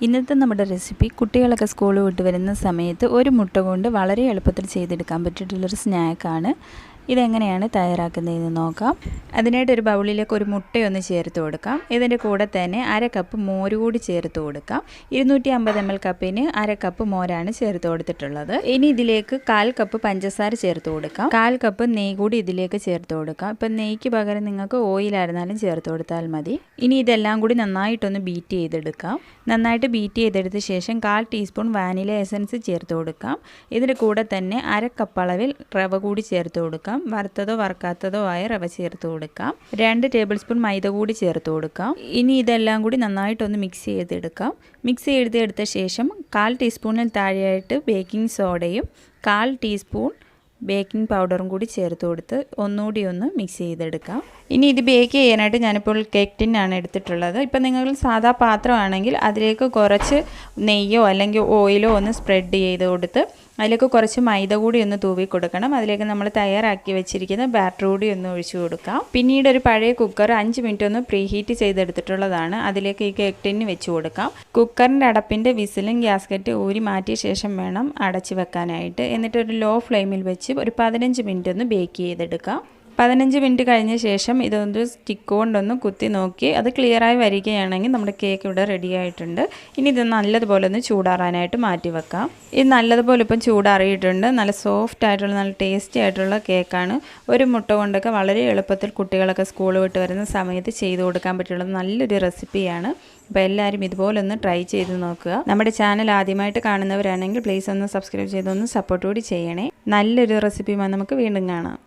ഇന്നത്തെ നമ്മുടെ റെസിപ്പി കുട്ടികളൊക്കെ സ്കൂളിൽ വിട്ട് വരുന്ന സമയത്ത് ഒരു മുട്ട കൊണ്ട് വളരെ എളുപ്പത്തിൽ ചെയ്തെടുക്കാൻ പറ്റിയിട്ടുള്ളൊരു സ്നാക്കാണ് ഇതെങ്ങനെയാണ് തയ്യാറാക്കുന്നതെന്ന് നോക്കാം. അതിനായിട്ട് ഒരു ബൗളിലേക്ക് ഒരു മുട്ടയൊന്ന് ചേർത്ത് കൊടുക്കാം. ഇതിന്റെ കൂടെ തന്നെ അര കപ്പ് മോര് കൂടി ചേർത്ത് കൊടുക്കാം. ഇരുന്നൂറ്റി അമ്പത് എം എൽ കപ്പിന് അര കപ്പ് മോരാണ് ചേർത്ത് കൊടുത്തിട്ടുള്ളത്. ഇനി ഇതിലേക്ക് കാൽ കപ്പ് പഞ്ചസാര ചേർത്ത് കൊടുക്കാം. കാൽ കപ്പ് നെയ് കൂടി ഇതിലേക്ക് ചേർത്ത് കൊടുക്കാം. ഇപ്പം നെയ്ക്ക് പകരം നിങ്ങൾക്ക് ഓയിലായിരുന്നാലും ചേർത്ത് കൊടുത്താൽ മതി. ഇനി ഇതെല്ലാം കൂടി നന്നായിട്ടൊന്ന് ബീറ്റ് ചെയ്തെടുക്കാം. നന്നായിട്ട് ബീറ്റ് ചെയ്തെടുത്ത ശേഷം കാൽ ടീസ്പൂൺ വാനില എസൻസ് ചേർത്ത് കൊടുക്കാം. ഇതിന്റെ കൂടെ തന്നെ അര കപ്പ് അളവിൽ റവ കൂടി ചേർത്ത് കൊടുക്കാം. വറുത്തതോ വറുക്കാത്തതോ ആയ റവ ചേർത്ത് കൊടുക്കാം. രണ്ട് ടേബിൾ സ്പൂൺ മൈദ കൂടി ചേർത്ത് കൊടുക്കാം. ഇനി ഇതെല്ലാം കൂടി നന്നായിട്ടൊന്ന് മിക്സ് ചെയ്തെടുക്കാം. മിക്സ് ചെയ്തെടുത്ത ശേഷം കാൽ ടീസ്പൂണിൽ താഴെയായിട്ട് ബേക്കിംഗ് സോഡയും കാൽ ടീസ്പൂൺ ബേക്കിംഗ് പൗഡറും കൂടി ചേർത്ത് കൊടുത്ത് ഒന്നുകൂടി ഒന്ന് മിക്സ് ചെയ്തെടുക്കാം. ഇനി ഇത് ബേക്ക് ചെയ്യാനായിട്ട് ഞാനിപ്പോൾ കേക്ക് ടിന്നാണ് എടുത്തിട്ടുള്ളത്. ഇപ്പം നിങ്ങൾ സാധാ പാത്രമാണെങ്കിൽ അതിലേക്ക് കുറച്ച് നെയ്യോ അല്ലെങ്കിൽ ഓയിലോ ഒന്ന് സ്പ്രെഡ് ചെയ്ത് കൊടുത്ത് അതിലേക്ക് കുറച്ച് മൈദ കൂടി ഒന്ന് തൂവി കൊടുക്കണം. അതിലേക്ക് നമ്മൾ തയ്യാറാക്കി വെച്ചിരിക്കുന്ന ബാറ്റർ കൂടി ഒന്ന് ഒഴിച്ചു കൊടുക്കാം. പിന്നീട് ഒരു പഴയ കുക്കർ അഞ്ച് മിനിറ്റ് ഒന്ന് പ്രീഹീറ്റ് ചെയ്തെടുത്തിട്ടുള്ളതാണ്. അതിലേക്ക് ഈ കേക്ക് ടിന്ന് വെച്ച് കൊടുക്കാം. കുക്കറിന്റെ അടപ്പിന്റെ വിസിലും ഗ്യാസ്കറ്റ് ഊരി മാറ്റിയ ശേഷം വേണം അടച്ചു വെക്കാനായിട്ട്. എന്നിട്ട് ഒരു ലോ ഫ്ലെയിമിൽ വെച്ച് ഒരു പതിനഞ്ച് മിനിറ്റ് ഒന്ന് ബേക്ക് ചെയ്തെടുക്കാം. പതിനഞ്ച് മിനിറ്റ് കഴിഞ്ഞ ശേഷം ഇതൊന്ന് സ്റ്റിക്ക് കൊണ്ടൊന്ന് കുത്തി നോക്കി. അത് ക്ലിയറായി വരികയാണെങ്കിൽ നമ്മുടെ കേക്ക് ഇവിടെ റെഡി ആയിട്ടുണ്ട്. ഇനി ഇത് നല്ലതുപോലെ ഒന്ന് ചൂടാറാനായിട്ട് മാറ്റി വെക്കാം. ഇത് നല്ലതുപോലെ ഇപ്പം ചൂടാറിയിട്ടുണ്ട്. നല്ല സോഫ്റ്റ് ആയിട്ടുള്ള നല്ല ടേസ്റ്റി ആയിട്ടുള്ള കേക്കാണ് ഒരു മുട്ട കൊണ്ടൊക്കെ വളരെ എളുപ്പത്തിൽ കുട്ടികളൊക്കെ സ്കൂൾ വിട്ട് വരുന്ന സമയത്ത് ചെയ്തു കൊടുക്കാൻ പറ്റുള്ള നല്ലൊരു റെസിപ്പിയാണ് അപ്പോൾ എല്ലാവരും ഇതുപോലെ ഒന്ന് ട്രൈ ചെയ്ത് നോക്കുക. നമ്മുടെ ചാനൽ ആദ്യമായിട്ട് കാണുന്നവരാണെങ്കിൽ പ്ലീസ് ഒന്ന് സബ്സ്ക്രൈബ് ചെയ്തൊന്ന് സപ്പോർട്ട് കൂടി ചെയ്യണേ. നല്ലൊരു റെസിപ്പിയുമായി നമുക്ക് വീണ്ടും കാണാം.